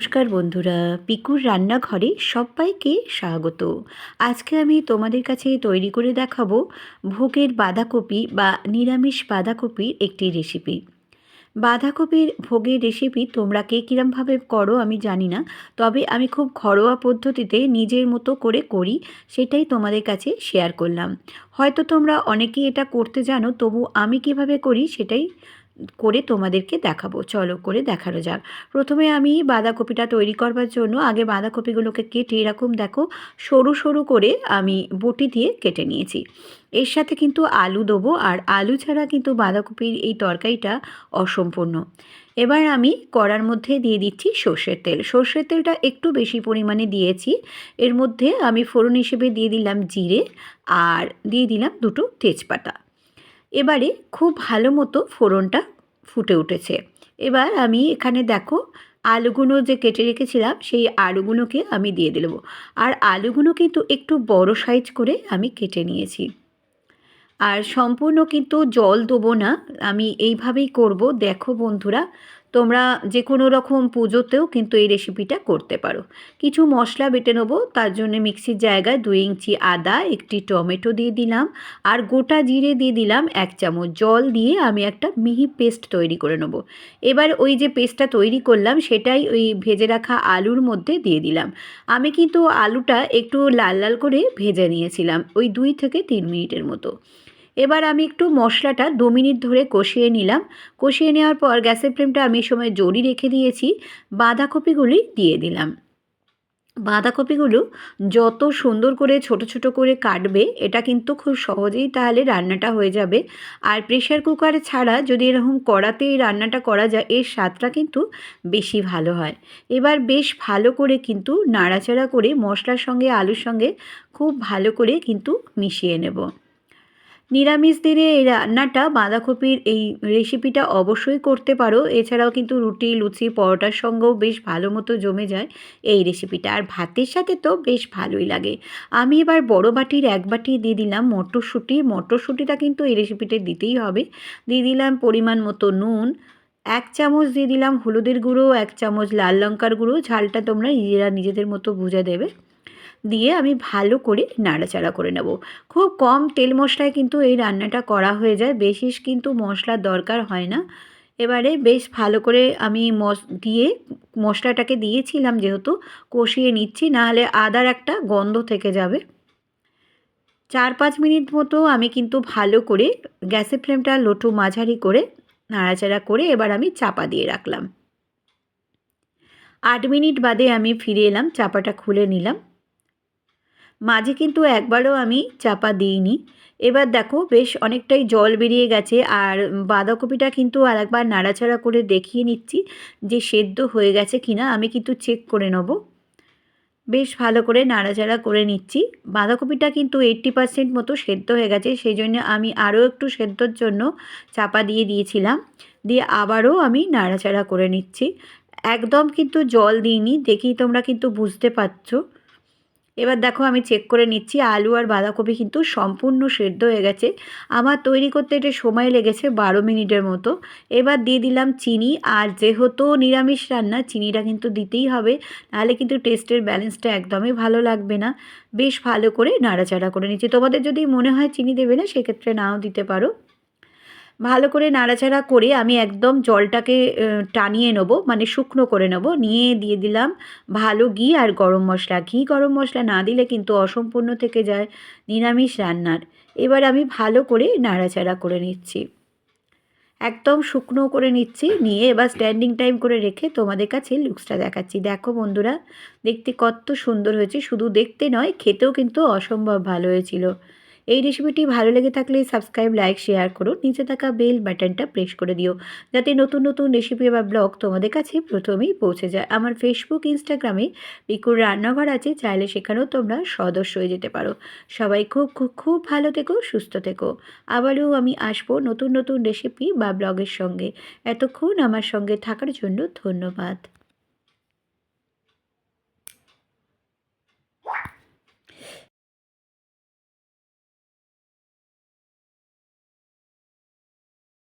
নমস্কার বন্ধুরা, পিকুর রান্নাঘরে সবাইকে স্বাগত। আজকে আমি তোমাদের কাছে তৈরি করে দেখাবো ভোগের বাঁধাকপি বা নিরামিষ বাঁধাকপির একটি রেসিপি বাঁধাকপির ভোগের রেসিপি তোমরা কে কীরমভাবে করো আমি জানি না, তবে আমি খুব ঘরোয়া পদ্ধতিতে নিজের মতো করে করি, সেটাই তোমাদের কাছে শেয়ার করলাম। হয়তো তোমরা অনেকেই এটা করতে জানো, তবু আমি কীভাবে করি সেটাই করে তোমাদেরকে দেখাবো। চলো করে দেখানো যাক। প্রথমে আমি বাঁধাকপিটা তৈরি করবার জন্য আগে বাঁধাকপিগুলোকে কেটে এরকম দেখো, সরু সরু করে আমি বটি দিয়ে কেটে নিয়েছি। এর সাথে কিন্তু আলু দেবো আর আলু ছাড়া কিন্তু বাঁধাকপির এই তরকারিটা অসম্পূর্ণ। এবার আমি কড়ার মধ্যে দিয়ে দিচ্ছি সর্ষের তেল। সর্ষের তেলটা একটু বেশি পরিমাণে দিয়েছি। এর মধ্যে আমি ফোড়ন হিসেবে দিয়ে দিলাম জিরে আর দিয়ে দিলাম দুটো তেজপাতা। এবারে খুব ভালো মতো ফোড়নটা ফুটে উঠেছে। এবার আমি এখানে দেখো আলুগুলো যে কেটে রেখেছিলাম, সেই আলুগুলোকে আমি দিয়ে দেবো আর আলুগুলো কিন্তু একটু বড় সাইজ করে আমি কেটে নিয়েছি। আর সম্পূর্ণ কিন্তু জল দেবো না, আমি এইভাবেই করব। দেখো বন্ধুরা তোমরা যে কোনো রকম পুজোতেও কিন্তু এই রেসিপিটা করতে পারো। কিছু মশলা বেটে নেব, তার জন্য মিক্সির জায়গায় দুই ইঞ্চি আদা, একটি টমেটো দিয়ে দিলাম, আর গোটা জিরে দিয়ে দিলাম এক চামচ জল দিয়ে আমি একটা মিহি পেস্ট তৈরি করে নেব। এবার ওই যে পেস্টটা তৈরি করলাম, সেটাই ওই ভেজে রাখা আলুর মধ্যে দিয়ে দিলাম। আমি কিন্তু আলুটা একটু লাল লাল করে ভেজে নিয়েছিলাম, ওই দুই থেকে তিন মিনিটের মতো। এবার আমি একটু মশলাটা দু মিনিট ধরে কষিয়ে নিলাম। কষিয়ে নেওয়ার পর গ্যাসের ফ্লেমটা আমি সময় জড়ি রেখে দিয়েছি। বাঁধাকপিগুলি দিয়ে দিলাম। বাঁধাকপিগুলো যত সুন্দর করে ছোট ছোট করে কাটবে, এটা কিন্তু খুব সহজেই তাহলে রান্নাটা হয়ে যাবে। আর প্রেশার কুকার ছাড়া যদি এরকম কড়াতে এই রান্নাটা করা যায়, এর স্বাদটা কিন্তু বেশি ভালো হয়। এবার বেশ ভালো করে কিন্তু নাড়াচাড়া করে মশলার সঙ্গে আলুর সঙ্গে খুব ভালো করে কিন্তু মিশিয়ে নেব। নিরামিষ দিনে এই রান্নাটা বাঁধাকপির এই রেসিপিটা অবশ্যই করতে পারো। এছাড়াও কিন্তু রুটি, লুচি, পরোটার সঙ্গেও বেশ ভালো মতো জমে যায় এই রেসিপিটা আর ভাতের সাথে তো বেশ ভালোই লাগে। আমি এবার বড় বাটির এক বাটি দিয়ে দিলাম মটরশুঁটি। মটরশুঁটিটা কিন্তু এই রেসিপিতে দিতেই হবে। দিয়ে দিলাম পরিমাণ মতো নুন, এক চামচ দিয়ে দিলাম হলুদের গুঁড়ো, এক চামচ লাল লঙ্কার গুঁড়ো। ঝালটা তোমরা নিজেরা নিজেদের মতো বুঝে দেবে। দিয়ে আমি ভালো করে নাড়াচাড়া করে নেব। খুব কম তেল মশলায় কিন্তু এই রান্নাটা করা হয়ে যায় বেশি কিন্তু মশলার দরকার হয় না। এবারে বেশ ভালো করে আমি মশ দিয়ে মশলাটাকে দিয়েছিলাম যেহেতু কষিয়ে নিচ্ছি, নাহলে আদার একটা গন্ধ থেকে যাবে। চার পাঁচ মিনিট মতো আমি কিন্তু ভালো করে গ্যাসের ফ্লেমটা লোটো মাঝারি করে নাড়াচাড়া করে এবার আমি চাপা দিয়ে রাখলাম। আট মিনিট বাদে আমি ফিরে এলাম, চাপাটা খুলে নিলাম। মাঝে কিন্তু একবারও আমি চাপা দিইনি। এবার দেখো বেশ অনেকটাই জল বেরিয়ে গেছে আর বাঁধাকপিটা কিন্তু আর একবার নাড়াচাড়া করে দেখিয়ে নিচ্ছি যে সেদ্ধ হয়ে গেছে কিনা, আমি কিন্তু চেক করে নেব। বেশ ভালো করে নাড়াচাড়া করে নিচ্ছি। বাঁধাকপিটা কিন্তু এইট্টি পারসেন্ট মতো সেদ্ধ হয়ে গেছে সেই জন্য আমি আরও একটু সেদ্ধর জন্য চাপা দিয়ে দিয়েছিলাম। দিয়ে আবারও আমি নাড়াচাড়া করে নিচ্ছি। একদম কিন্তু জল দিইনি দেখি তোমরা কিন্তু বুঝতে পারছ। এবার দেখো আমি চেক করে নিচ্ছি, আলু আর বাঁধাকপি কিন্তু সম্পূর্ণ সেদ্ধ হয়ে গেছে। আমার তৈরি করতে এটা সময় লেগেছে বারো মিনিটের মতো। এবার দিয়ে দিলাম চিনি, আর যেহেতু নিরামিষ রান্না, চিনিটা কিন্তু দিতেই হবে, নাহলে কিন্তু টেস্টের ব্যালেন্সটা একদমই ভালো লাগবে না। বেশ ভালো করে নাড়াচাড়া করে নিচ্ছি। তোমাদের যদি মনে হয় চিনি দেবে না, সেক্ষেত্রে নাও দিতে পারো। ভালো করে নাড়াচাড়া করে আমি একদম জলটাকে টানিয়ে নেব মানে শুকনো করে নেব। নিয়ে দিয়ে দিলাম ভালো ঘি আর গরম মশলা। ঘি, গরম মশলা না দিলে কিন্তু অসম্পূর্ণ থেকে যায় নিরামিষ রান্নার। এবার আমি ভালো করে নাড়াচাড়া করে নিচ্ছি। একদম শুকনো করে নিচ্ছি। নিয়ে এবার স্ট্যান্ডিং টাইম করে রেখে তোমাদের কাছে লুকসটা দেখাচ্ছি। দেখো বন্ধুরা, দেখতে কত সুন্দর হয়েছে। শুধু দেখতে নয়, খেতেও কিন্তু অসম্ভব ভালো হয়েছিল। এই রেসিপিটি ভালো লেগে থাকলে সাবস্ক্রাইব লাইক শেয়ার করো নিচে থাকা বেল বাটনটা প্রেস করে দিও, যাতে নতুন নতুন রেসিপি বা ব্লগ তোমাদের কাছে প্রথমেই পৌঁছে যায়। আমার ফেসবুক ইনস্টাগ্রামে পিকুর রান্নাঘর আছে, চাইলে সেখানেও তোমরা সদস্য হয়ে যেতে পারো। সবাই খুব খুব খুব ভালো থেকো, সুস্থ থেকো। আবারও আমি আসব নতুন নতুন রেসিপি বা ব্লগের সঙ্গে। এতক্ষণ আমার সঙ্গে থাকার জন্য ধন্যবাদ।